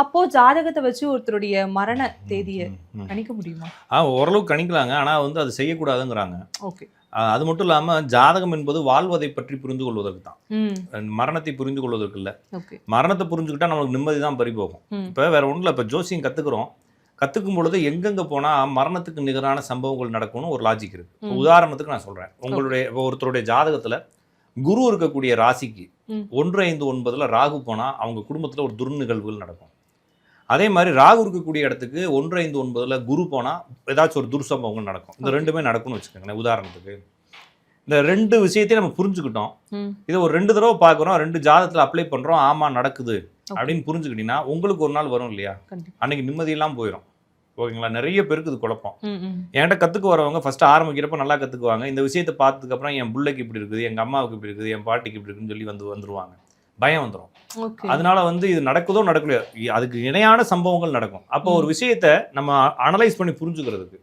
அப்போ ஜாதகத்தை வச்சு ஒருத்தருடைய மரண தேதியை. கணிக்க முடியுமா? ஆ ஓரளவுக்கு கணிக்கலாங்க. ஆனால் வந்து அது செய்யக்கூடாதுங்கிறாங்க. ஓகே. அது மட்டும் இல்லாமல் ஜாதகம் என்பது வாழ்வதை பற்றி புரிந்து கொள்வதற்கு தான். மரணத்தை புரிந்து கொள்வதற்கு இல்லை. மரணத்தை புரிஞ்சுக்கிட்டா நமக்கு நிம்மதி தான் பறி போகும் ம். இப்போ வேற ஒன்றும் இல்லை. இப்போ ஜோசியம் கற்றுக்குறோம் கற்றுக்கும் பொழுது எங்கெங்கே போனால் மரணத்துக்கு நிகரான சம்பவங்கள் நடக்கும்னு ஒரு லாஜிக் இருக்கு. உதாரணத்துக்கு நான் சொல்கிறேன் உங்களுடைய ஒருத்தருடைய ஜாதகத்தில் குரு இருக்கக்கூடிய ராசிக்கு. ஒன்று ஐந்து ஒன்பதுல ராகு போனால் அவங்க குடும்பத்தில் ஒரு துர்நிகழ்வுகள் நடக்கும். அதே மாதிரி ராகு இருக்கக்கூடிய இடத்துக்கு ஒன்று ஐந்து ஒன்பதுல குரு போனால் ஏதாச்சும் ஒரு துர்சம்பவங்கள் நடக்கும். இந்த. ரெண்டுமே நடக்கும்னு வச்சுக்கோங்களேன் உதாரணத்துக்கு. இந்த ரெண்டு விஷயத்தையும் நம்ம புரிஞ்சுக்கிட்டோம். இதை ஒரு ரெண்டு தடவை பார்க்குறோம் ரெண்டு ஜாதகத்தில் அப்ளை பண்ணுறோம் ஆமாம் நடக்குது. அப்படின்னு புரிஞ்சுக்கிட்டீங்கன்னா உங்களுக்கு ஒரு நாள் வரும் இல்லையா? அன்னைக்கு நிம்மதியெல்லாம் போயிடும் ஓகேங்களா? நிறைய பேருக்கு இது குழப்பம். என்கிட்ட கற்றுக்க வரவங்க ஃபஸ்ட்டு ஆரம்பிக்கிறப்ப நல்லா கற்றுக்குவாங்க இந்த விஷயத்தை பார்த்ததுக்கப்புறம் என் பிள்ளைக்கு இப்படி இருக்குது எங்கள் அம்மாவுக்கு இப்படி இருக்குது என் பாட்டிக்கு இப்படி இருக்குன்னு சொல்லி வந்து வந்துருவாங்க. பயம் வந்துடும் அதனால வந்து இது நடக்குதோ நடக்கலையோ அதுக்கு இணையான சம்பவங்கள் நடக்கும். அப்போ ஒரு விஷயத்தை நம்ம அனலைஸ் பண்ணி புரிஞ்சுக்கிறதுக்கு.